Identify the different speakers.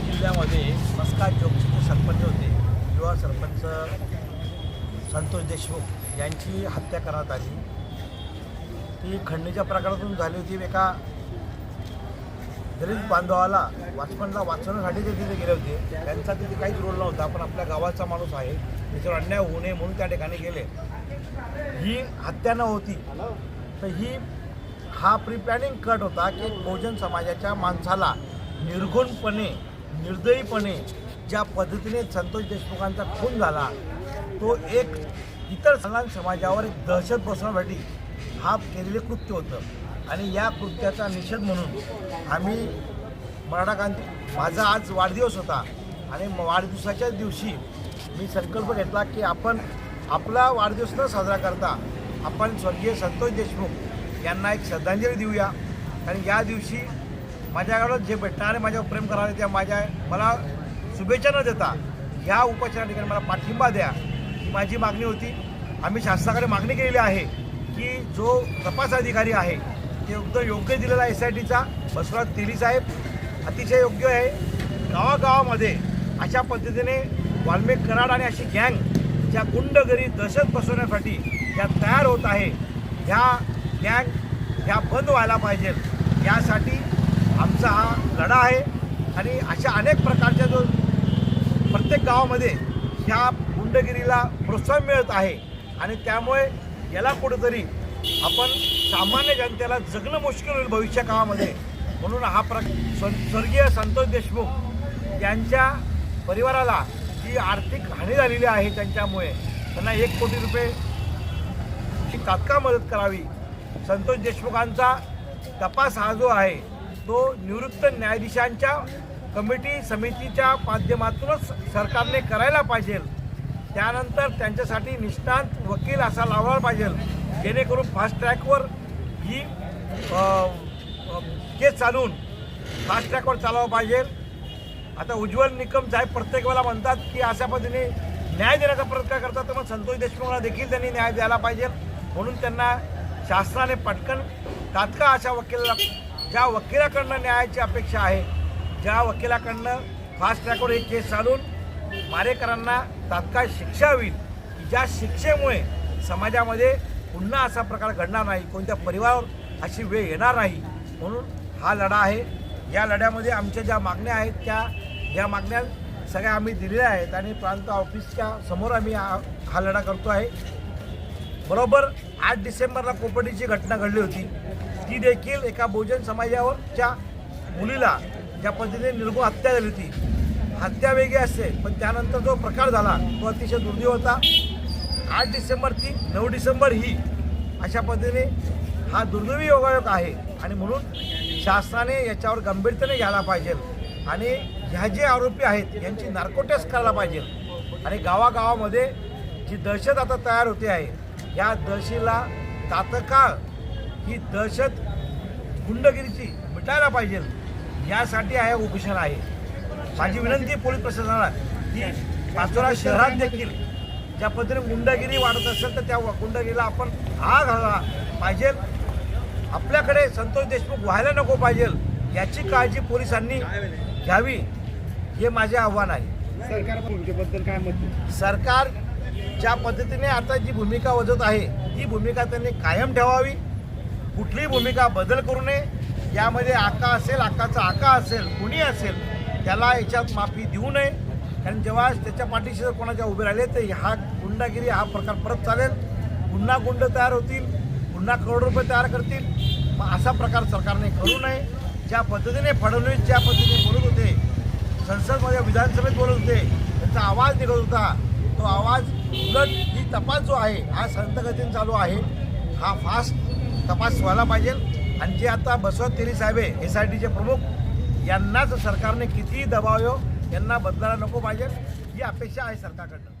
Speaker 1: जिल्ह्यामध्ये मस्का जोगचे सरपंच होते युवा सरपंच संतोष देशमुख यांची हत्या करण्यात आली. ती खंडणीच्या प्रकारातून झाली होती. एका दलित बांधवाला वाचपनला वाचवण्यासाठी ते तिथे गेले होते. त्यांचा तिथे काहीच रोल नव्हता. पण आपल्या गावाचा माणूस आहे. त्याच्यावर अन्याय होऊ नये म्हणून त्या ठिकाणी गेले. ही हत्या न होती. तर ही हा प्री प्लॅनिंग कट होता की बहुजन समाजाच्या माणसाला निर्घुणपणे निर्दयीपणे ज्या पद्धतीने संतोष देशमुखांचा खून झाला तो एक इतर समान समाजावर एक दहशत बसवण्यासाठी हा केलेले कृत्य होतं. आणि या कृत्याचा निषेध म्हणून आम्ही मराठा क्रांती माझा आज वाढदिवस होता आणि वाढदिवसाच्याच दिवशी मी संकल्प घेतला की आपण आपला वाढदिवस न साजरा करता आपण स्वर्गीय संतोष देशमुख यांना एक श्रद्धांजली देऊया. आणि या दिवशी माझ्याकडं जे भेटणारे माझ्यावर प्रेम करायला त्या माझ्या मला शुभेच्छा न देता ह्या उपचारा ठिकाणी मला पाठिंबा द्या ही माझी मागणी होती. आम्ही शासनाकडे मागणी केलेली आहे की जो तपास अधिकारी आहे ते एकदम योग्य दिलेला एस आय टीचा बसवराज तेली साहेब अतिशय योग्य आहे. गावागावामध्ये अशा पद्धतीने वाल्मिक कराड आणि अशी गँग ज्या गुंडगरी दहशत बसवण्यासाठी ज्या तयार होत आहे ह्या गँग ह्या बंद व्हायला पाहिजेत यासाठी आमचा हा लढा आहे आणि अशा अनेक प्रकारच्या जो प्रत्येक गावामध्ये ह्या गुंडगिरीला प्रोत्साहन मिळत आहे आणि त्यामुळे याला कुठंतरी आपण सामान्य जनतेला जगणं मुश्किल होईल भविष्य काळामध्ये. म्हणून हा प्र स्वर्गीय संतोष देशमुख यांच्या परिवाराला जी आर्थिक हानी झालेली आहे त्यांच्यामुळे त्यांना एक कोटी रुपये ची तात्काळ मदत करावी. संतोष देशमुखांचा तपास हा जो आहे तो निवृत्त न्यायाधीशांच्या कमिटी समितीच्या माध्यमातूनच सरकारने करायला पाहिजे. त्यानंतर त्यांच्यासाठी निष्णात वकील असा लावला पाहिजे. जेणेकरून फास्ट ट्रॅकवर ही केस चालवून फास्ट ट्रॅकवर चालवलं पाहिजे. आता उज्ज्वल निकम साहेब प्रत्येक वेळेला म्हणतात की अशा पद्धतीने न्याय देण्याचा प्रयत्न करतात तर मग संतोष देशमुखला देखील त्यांनी न्याय द्यायला पाहिजे. म्हणून त्यांना शासनाने पटकन तात्काळ अशा वकिलाला ज्या वकिलाकडनं न्यायाची अपेक्षा आहे ज्या वकिलाकडनं फास्ट ट्रॅकवर ही केस चालून मारेकरांना तात्काळ शिक्षा होईल की ज्या शिक्षेमुळे समाजामध्ये पुन्हा असा प्रकार घडणार नाही कोणत्या परिवारावर अशी वेळ येणार नाही म्हणून हा लढा आहे. या लढ्यामध्ये आमच्या ज्या मागण्या आहेत त्या या मागण्या सगळ्या आम्ही दिलेल्या आहेत आणि प्रांत ऑफिसच्या समोर आम्ही हा हा लढा करतो आहे. बरोबर आठ डिसेंबरला कोपर्डीची घटना घडली होती. ती देखील एका बहुजन समाजावरच्या मुलीला ज्या पद्धतीने निर्गुण हत्या झाली होती. हत्या वेगळी असते पण त्यानंतर जो प्रकार झाला तो अतिशय दुर्दैव होता. आठ डिसेंबर ती नऊ डिसेंबर ही अशा पद्धतीने हा दुर्दैवी योगायोग आहे आणि म्हणून शासनाने याच्यावर गंभीरतेने घ्यायला पाहिजे आणि ह्या जे आरोपी आहेत यांची नार्को टेस्ट करायला पाहिजे. आणि गावागावामध्ये जी दहशत आता तयार होते आहे या दहशतीला तात्काळ ही दहशत गुंडगिरीची मिटायला पाहिजे. यासाठी आहे उपोषण आहे. माझी विनंती पोलीस प्रशासनाला की पाचोरा शहरात देखील ज्या पद्धतीने गुंडगिरी वाढत असेल तर त्या गुंडगिरीला आपण हा घाला पाहिजे. आपल्याकडे संतोष देशमुख व्हायला नको पाहिजे. याची काळजी पोलिसांनी घ्यावी. हे माझे आव्हान आहे.
Speaker 2: सरकार काय मत?
Speaker 1: सरकार ज्या पद्धतीने आता जी भूमिका वजत आहे ती भूमिका त्यांनी कायम ठेवावी. कुठलीही भूमिका बदल करू नये. यामध्ये आका असेल आकाचा आका असेल कुणी असेल त्याला याच्यात माफी देऊ नये. कारण जेव्हा त्याच्या पाठीशी जर कोणाच्या उभे राहिले तर हा गुंडागिरी हा प्रकार परत चालेल. पुन्हा गुंड तयार होतील पुन्हा करोड रुपये तयार करतील. मग असा प्रकार सरकारने करू नये. ज्या पद्धतीने फडणवीस ज्या पद्धतीने बोलत होते संसदमध्ये विधानसभेत बोलत होते त्यांचा आवाज निघत होता. तो आवाज उलट ही तपास जो आहे हा संतगतीने चालू आहे. हा फास्ट तपास व्हायला पाहिजे. आणि जे आता बसवत तेली साहेब आहे एस आय टीचे प्रमुख यांनाच सरकारने कितीही दबाव यांना बदलायला नको पाहिजे. ही अपेक्षा आहे सरकारकडनं.